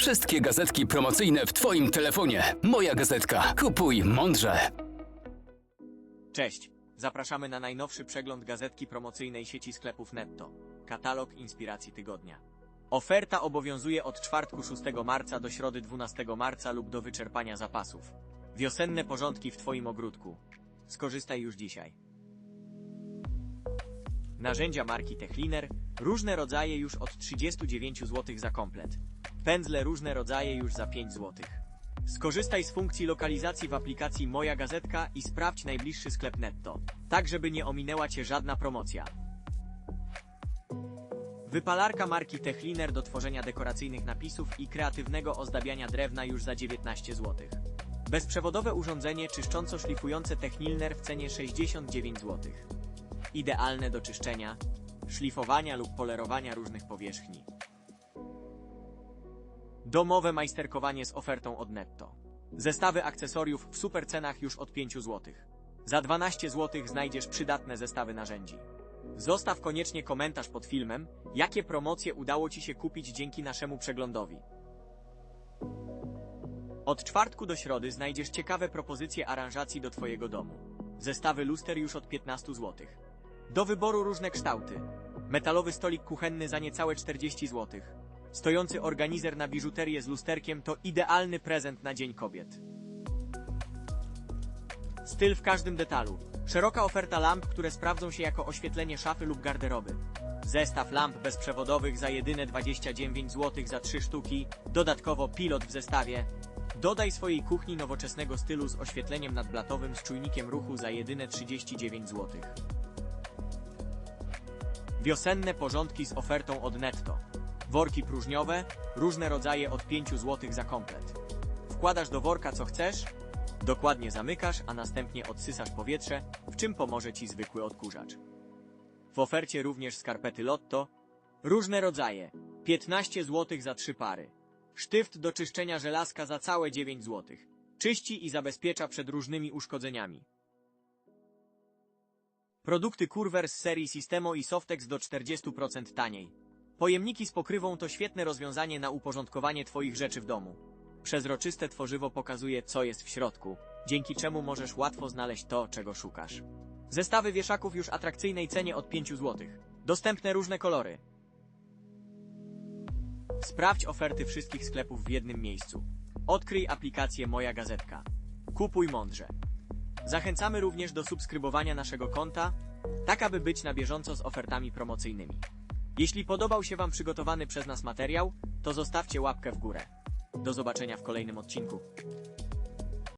Wszystkie gazetki promocyjne w Twoim telefonie. Moja gazetka. Kupuj mądrze. Cześć! Zapraszamy na najnowszy przegląd gazetki promocyjnej sieci sklepów Netto. Katalog inspiracji tygodnia. Oferta obowiązuje od czwartku 6 marca do środy 12 marca lub do wyczerpania zapasów. Wiosenne porządki w Twoim ogródku. Skorzystaj już dzisiaj. Narzędzia marki Techliner. Różne rodzaje już od 39 zł za komplet. Pędzle różne rodzaje już za 5 zł. Skorzystaj z funkcji lokalizacji w aplikacji Moja Gazetka i sprawdź najbliższy sklep netto, tak żeby nie ominęła Cię żadna promocja. Wypalarka marki Techliner do tworzenia dekoracyjnych napisów i kreatywnego ozdabiania drewna już za 19 zł. Bezprzewodowe urządzenie czyszcząco-szlifujące Techliner w cenie 69 zł. Idealne do czyszczenia, szlifowania lub polerowania różnych powierzchni. Domowe majsterkowanie z ofertą od Netto. Zestawy akcesoriów w super cenach już od 5 zł. Za 12 zł znajdziesz przydatne zestawy narzędzi. Zostaw koniecznie komentarz pod filmem, jakie promocje udało Ci się kupić dzięki naszemu przeglądowi. Od czwartku do środy znajdziesz ciekawe propozycje aranżacji do Twojego domu. Zestawy luster już od 15 zł. Do wyboru różne kształty. Metalowy stolik kuchenny za niecałe 40 zł. Stojący organizer na biżuterię z lusterkiem to idealny prezent na Dzień Kobiet. Styl w każdym detalu. Szeroka oferta lamp, które sprawdzą się jako oświetlenie szafy lub garderoby. Zestaw lamp bezprzewodowych za jedyne 29 zł za 3 sztuki. Dodatkowo pilot w zestawie. Dodaj swojej kuchni nowoczesnego stylu z oświetleniem nadblatowym z czujnikiem ruchu za jedyne 39 zł. Wiosenne porządki z ofertą od Netto. Worki próżniowe, różne rodzaje od 5 zł za komplet. Wkładasz do worka co chcesz, dokładnie zamykasz, a następnie odsysasz powietrze, w czym pomoże Ci zwykły odkurzacz. W ofercie również skarpety Lotto, różne rodzaje, 15 zł za 3 pary. Sztyft do czyszczenia żelazka za całe 9 zł. Czyści i zabezpiecza przed różnymi uszkodzeniami. Produkty Curver z serii Systemo i Softex do 40% taniej. Pojemniki z pokrywą to świetne rozwiązanie na uporządkowanie Twoich rzeczy w domu. Przezroczyste tworzywo pokazuje, co jest w środku, dzięki czemu możesz łatwo znaleźć to, czego szukasz. Zestawy wieszaków już atrakcyjnej cenie od 5 zł. Dostępne różne kolory. Sprawdź oferty wszystkich sklepów w jednym miejscu. Odkryj aplikację Moja Gazetka. Kupuj mądrze. Zachęcamy również do subskrybowania naszego konta, tak aby być na bieżąco z ofertami promocyjnymi. Jeśli podobał się Wam przygotowany przez nas materiał, to zostawcie łapkę w górę. Do zobaczenia w kolejnym odcinku.